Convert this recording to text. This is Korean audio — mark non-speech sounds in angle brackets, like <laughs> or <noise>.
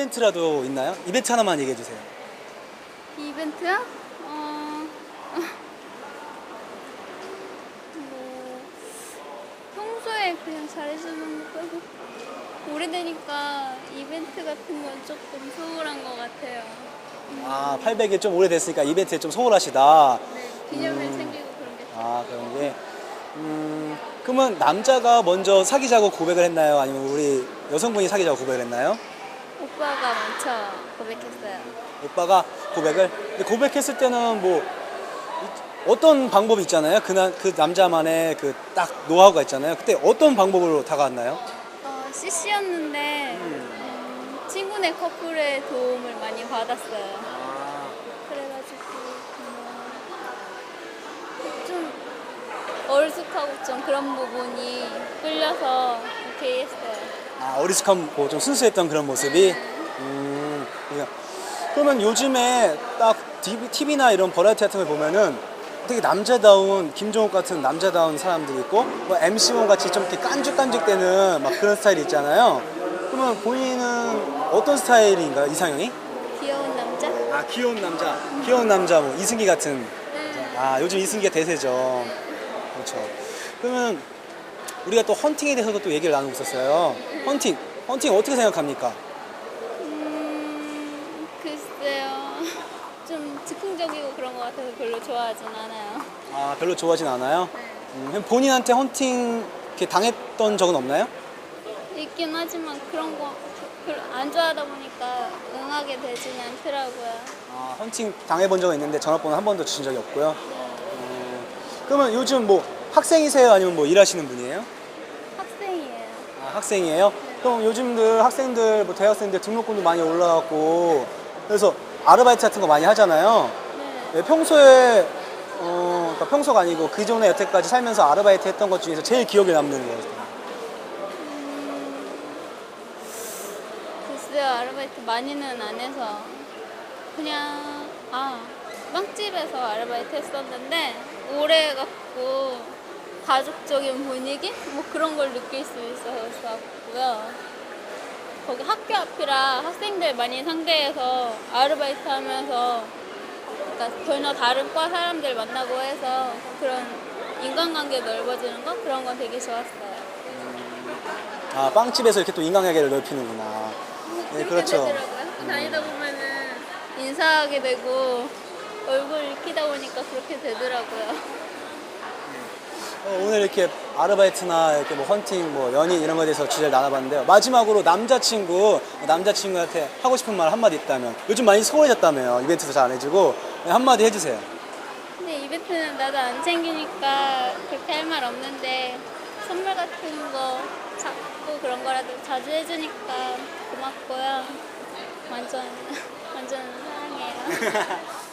이벤트라도 있나요? 이벤트 하나만 얘기해 주세요. 이벤트야? 어... 뭐... 평소에 그냥 잘해주는 거 빼고 오래되니까 이벤트 같은 건 조금 소홀한 것 같아요. 아, 800이 좀 오래됐으니까 이벤트에 좀 소홀하시다. 네, 기념일 챙기고 그런 게 아, 그런 게. 음, 그러면 남자가 먼저 사귀자고 고백을 했나요? 아니면 우리 여성분이 사귀자고 고백을 했나요? 오빠가 먼저 고백했어요. 오빠가 고백을? 근데 고백했을 때는 뭐, 이- 어떤 방법이 있잖아요? 그, 나, 그 남자만의 그 딱 노하우가 있잖아요. 그때 어떤 방법으로 다가왔나요? 어, CC였는데 음, 친구네 커플의 도움을 많이 받았어요. 그래가지고 그냥 좀 어리숙하고 좀 그런 부분이 끌려서. 아, 어리숙하고 좀 순수했던 그런 모습이? 음, 그냥. 그러면 요즘에 딱 TV나 이런 버라이티 같은 걸 보면은 되게 남자다운 김종욱 같은 남자다운 사람들이 있고 뭐 MC원 같이 좀 이렇게 깐죽깐죽대는 막 그런 스타일이 있잖아요. 그러면 본인은 어떤 스타일인가요? 이상형이? 귀여운 남자? 아 귀여운 남자, 귀여운 남자 뭐 이승기 같은. 네. 아 요즘 이승기가 대세죠. 그렇죠. 그러면 우리가 또 헌팅에 대해서도 또 얘기를 나누고 있었어요. 헌팅, 헌팅 어떻게 생각합니까? 음, 글쎄요. <laughs> 좀 즉흥적이고 그런 것 같아서 별로 좋아하진 않아요. 아 별로 좋아하진 않아요. 네. 음, 그럼 본인한테 헌팅 이렇게 당했던 적은 없나요? 있긴 하지만 그런 거안 좋아하다 보니까 응하게 되지는 않더라고요. 아, 헌팅 당해본 적은 있는데 전화번호 한 번도 주신 적이 없고요. 네. 음, 그러면 요즘 뭐 학생이세요? 아니면 뭐 일하시는 분이에요? 학생이에요. 아, 학생이에요? 그럼 요즘들 학생들, 뭐 대학생들 등록금도 많이 올라갔고 그래서 아르바이트 같은 거 많이 하잖아요. 네. 네, 평소에 어, 그러니까 평소가 아니고 그 전에 여태까지 살면서 아르바이트 했던 것 중에서 제일 기억에 남는 거예요. 글쎄요, 아르바이트 많이는 안 해서 그냥 아 빵집에서 아르바이트 했었는데 오래 갖고 가족적인 분위기 뭐 그런 걸 느낄 수 있었고요. 거기 학교 앞이라 학생들 많이 상대해서 아르바이트 하면서 그러니까 전혀 다른 과 사람들 만나고 해서 그런 인간관계 넓어지는 거 그런 건 되게 좋았어요. 아, 빵집에서 이렇게 또 인간관계를 넓히는구나. 네, 그렇게 그렇죠. 되더라고요. 다니다 보면은 인사하게 되고 얼굴 익히다 보니까 그렇게 되더라고요. 어, 오늘 이렇게 아르바이트나 이렇게 뭐 헌팅, 뭐 연인 이런 거에 대해서 주제를 나눠봤는데요. 마지막으로 남자친구, 남자친구한테 하고 싶은 말 한마디 있다면 요즘 많이 소홀해졌다며요. 이벤트도 잘 안 해주고 네, 한마디 해주세요. 근데 이벤트는 나도 안 챙기니까 그렇게 할 말 없는데 선물 같은 거 작고 그런 거라도 자주 해주니까 고맙고요. 완전 <laughs> 완전 사랑해요. <laughs>